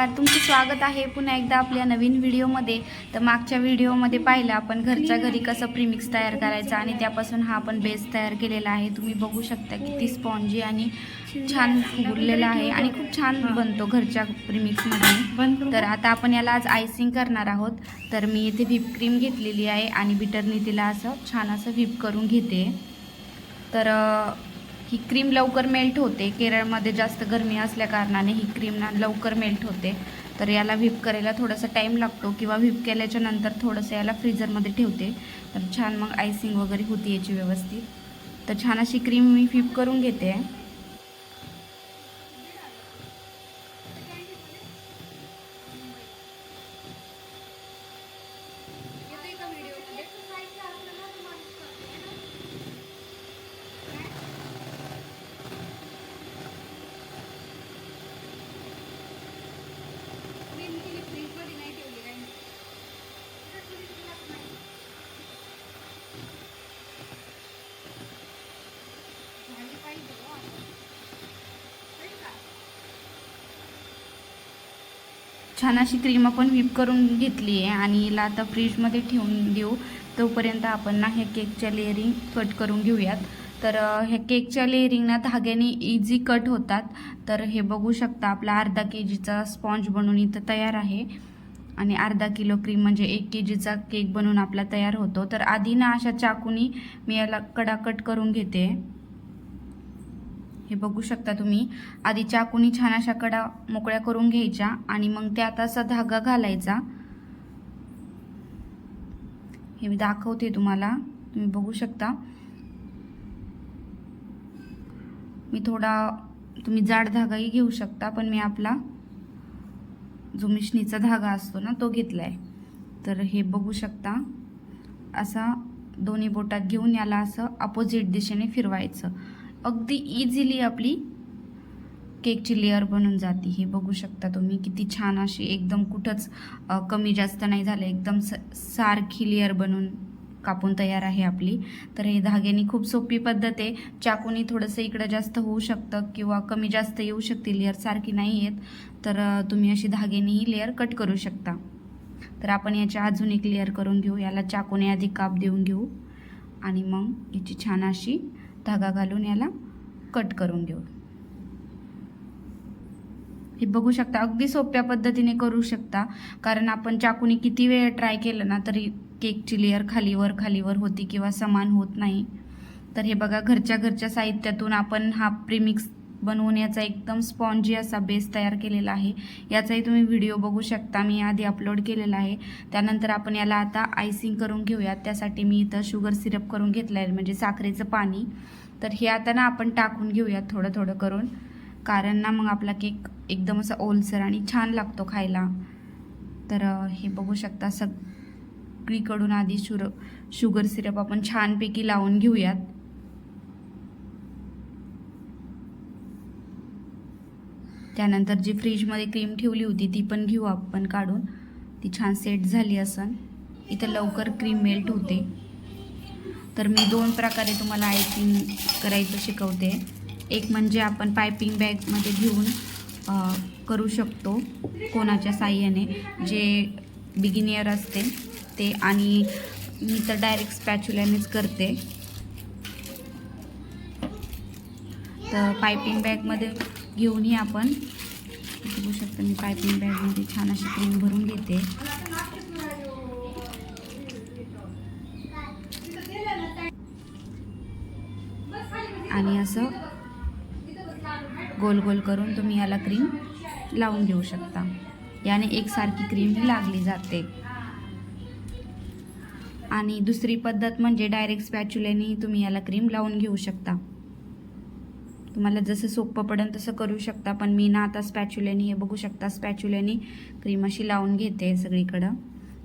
नमस्कार. तुमचं स्वागत आहे पुन्हा एकदा आपल्या नवीन व्हिडिओमध्ये. तर मागच्या व्हिडिओमध्ये पाहिलं आपण घरच्या घरी कसं प्रिमिक्स तयार करायचं आणि त्यापासून हा आपण बेस तयार केलेला आहे. तुम्ही बघू शकता किती स्पॉन्जी आणि छान फुगलेला आहे आणि खूप छान बनतो घरच्या प्रिमिक्समध्ये तर आता आपण याला आज आयसिंग करणार आहोत. तर मी इथे व्हीप क्रीम घेतलेली आहे आणि बिटरनी तिला असं छान असं व्हीप करून घेते. तर ही क्रीम लवकर मेल्ट होते. केरळमध्ये जास्त गरमी असल्या कारणाने ही क्रीम ना लवकर मेल्ट होते. तर याला व्हीप करायला थोडासा टाईम लागतो किंवा व्हीप केल्याच्यानंतर थोडंसं याला फ्रीजरमध्ये ठेवते. तर छान मग आयसिंग वगैरे होती याची व्यवस्थित. तर छान अशी क्रीम मी व्हीप करून घेते. आहे छान अशी क्रीम आपण व्हीप करून घेतली आहे आणि हिला आता फ्रीजमध्ये ठेवून देऊ. तोपर्यंत आपण ना ह्या केकच्या लेअरिंग कट करून घेऊयात. तर ह्या केकच्या लेअरिंगना धाग्याने इझी कट होतात. तर हे बघू शकता आपला अर्धा के जीचा स्पॉन्ज बनवून इथं तयार आहे. आणि अर्धा किलो क्रीम म्हणजे एक के जीचा केक बनवून आपला तयार होतो. तर आधी ना अशा चाकूनी मी याला कडा कट करून घेते. हे बघू शकता तुम्ही. आधी चाकूनी छान अशा कडा मोकळ्या करून घ्यायच्या आणि मग त्यात असा धागा घालायचा. हे मी दाखवते तुम्हाला. तुम्ही बघू शकता. मी थोडा तुम्ही जाड धागाही घेऊ शकता पण मी आपला जो मिशनीचा धागा असतो ना तो घेतलाय. तर हे बघू शकता. असा दोन्ही बोटात घेऊन याला असं अपोजिट दिशेने फिरवायचं. अगदी इझिली आपली केकची लेअर बनून जाते. हे बघू शकता तुम्ही. किती छान अशी एकदम कुठंच कमी जास्त नाही झालं. एकदम स सारखी लेअर बनून कापून तयार आहे आपली. तर हे धाग्याने खूप सोपी पद्धत आहे. चाकूनी थोडंसं इकडं जास्त होऊ शकतं किंवा कमी जास्त येऊ शकते. लेअर सारखी नाही आहेत तर तुम्ही अशी धाग्याने ही लेअर कट करू शकता. तर आपण याच्या अजून एक लेअर करून घेऊ. याला चाकूने आधी काप देऊन घेऊ. आणि मग याची छान अशी धागा घालून याला कट करून घेऊ. हे बघू शकता अगदी सोप्या पद्धतीने करू शकता. कारण आपण चाकूने किती वेळ ट्राय केलं ना तरी केकची लेअर खालीवर खालीवर होती किंवा समान होत नाही. तर हे बघा घरच्या घरच्या साहित्यातून आपण हा प्रीमिक्स बनवून याचा एकदम स्पॉन्जी असा बेस तयार केलेला आहे. याचाही तुम्ही व्हिडिओ बघू शकता. मी आधी अपलोड केलेला आहे. त्यानंतर आपण याला आता आयसिंग करून घेऊयात. त्यासाठी मी इथं शुगर सिरप करून घेतलं आहे म्हणजे साखरेचं पाणी. तर हे आता ना आपण टाकून घेऊयात थोडं थोडं करून. कारण ना मग आपला केक एकदम असा ओलसर आणि छान लागतो खायला. तर हे बघू शकता सगळीकडून आधी शुर शुगर सिरप आपण छानपैकी लावून घेऊयात. त्यानंतर जी फ्रीजमध्ये क्रीम ठेवली होती ती पण घेऊ आपण काढून. ती छान सेट झाली असन. इथं लवकर क्रीम मेल्ट होते. तर मी दोन प्रकारे तुम्हाला आयसिंग करायचं शिकवते. एक म्हणजे आपण पायपिंग बॅगमध्ये घेऊन करू शकतो कोणाच्या साह्याने. जे बिगिनियर असते ते आणि मी तर डायरेक्ट स्पॅच्युल्यानेच करते. तर पायपिंग बॅगमध्ये घेऊनही आपण. बघू शकता मी पायपिंग बॅगमध्ये छान अशी क्रीम भरून घेते. आणि असं गोल गोल करून तुम्ही याला क्रीम लावून घेऊ शकता. याने एकसारखी क्रीम ही लागली जाते. आणि दुसरी पद्धत म्हणजे डायरेक्ट स्पॅच्युलेनी तुम्ही याला क्रीम लावून घेऊ शकता. तुम्हाला जसं सोपं पडेल तसं करू शकता पण मी ना आता स्पॅच्युल्याने हे बघू शकता स्पॅच्युल्याने क्रीम अशी लावून घेते सगळीकडं.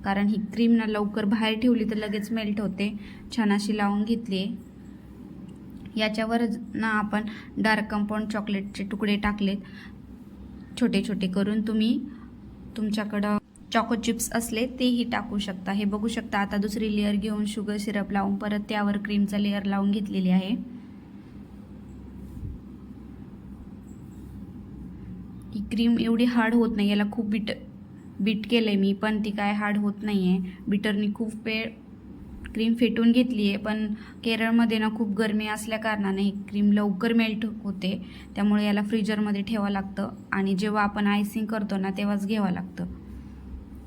कारण ही क्रीम ना लवकर बाहेर ठेवली तर लगेच मेल्ट होते. छान अशी लावून घेतली. आहे याच्यावर ना आपण डार्क कंपाऊंड चॉकलेटचे तुकडे टाकलेत. छोटे छोटे करून तुम्ही तुमच्याकडं चॉको चिप्स असले तेही टाकू शकता. हे बघू शकता आता दुसरी लेअर घेऊन शुगर सिरप लावून परत त्यावर क्रीमचा लेअर लावून घेतलेली आहे. ही क्रीम एवढी हार्ड होत नाही. याला खूप बीट बीट केलं आहे मी पण ती काय हार्ड होत नाही आहे बिटरनी खूप वेळ क्रीम फेटून घेतली आहे पण केरळमध्ये ना खूप गरमी असल्याकारणाने ही क्रीम लवकर मेल्ट होते. त्यामुळे याला फ्रीजरमध्ये ठेवावं लागतं आणि जेव्हा आपण आयसिंग करतो ना तेव्हाच घ्यावं लागतं.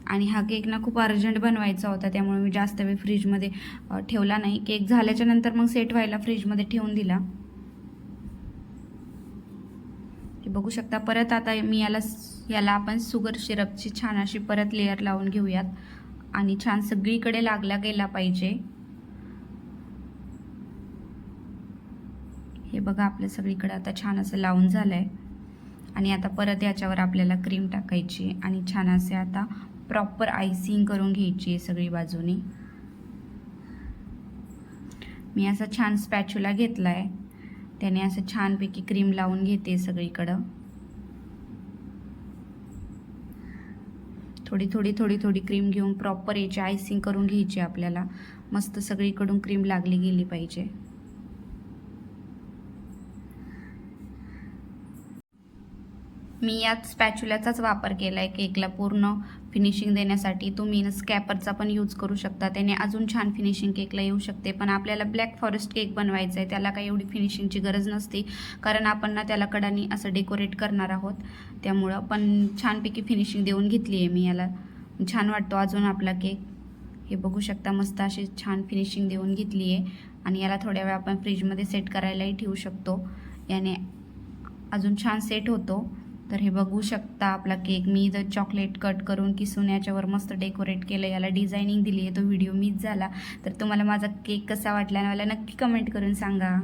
आणि हा केक ना खूप अर्जंट बनवायचा होता त्यामुळे मी जास्त वेळ फ्रीजमध्ये ठेवला नाही. केक झाल्याच्यानंतर मग सेट व्हायला फ्रीजमध्ये ठेवून दिला. हे बघू शकता परत आता मी याला याला आपण सुगर सिरपची छान अशी परत लेअर लावून घेऊयात. आणि छान सगळीकडे लागला गेला पाहिजे. हे बघा आपलं सगळीकडे आता छान असं लावून झालं आहे आणि आता परत याच्यावर आपल्याला क्रीम टाकायची आणि छान असे आता प्रॉपर आयसिंग करून घ्यायची आहे सगळी बाजूनी. मी असा छान स्पॅच्युला घेतला आहे त्याने असं छानपैकी क्रीम लावून घेते सगळीकडं. थोडी थोडी थोडी थोडी क्रीम घेऊन प्रॉपर याची आयसिंग करून घ्यायची आपल्याला. मस्त सगळीकडून क्रीम लागली गेली पाहिजे. मी यात स्पॅच्युलाचाच वापर केला आहे केकला पूर्ण फिनिशिंग देण्यासाठी. तुम्ही स्कॅपरचा पण यूज करू शकता. त्याने अजून छान फिनिशिंग केकला येऊ शकते. पण आपल्याला ब्लॅक फॉरेस्ट केक बनवायचा आहे त्याला काही एवढी फिनिशिंगची गरज नसते. कारण आपण ना त्याला कडानी असं डेकोरेट करणार आहोत. त्यामुळं पण छानपैकी फिनिशिंग देऊन घेतली आहे मी याला. छान वाटतो अजून आपला केक हे बघू शकता मस्त अशी छान फिनिशिंग देऊन घेतली आहे आणि याला थोड्या वेळ आपण फ्रीजमध्ये सेट करायलाही ठेवू शकतो. याने अजून छान सेट होतो. तर हे बघू शकता आपला केक. मी इथं चॉकलेट कट करून किसून याच्यावर मस्त डेकोरेट केलं याला डिझायनिंग दिली आहे तो व्हिडिओ मीच झाला. तर तुम्हाला माझा केक कसा वाटला आणि मला नक्की कमेंट करून सांगा.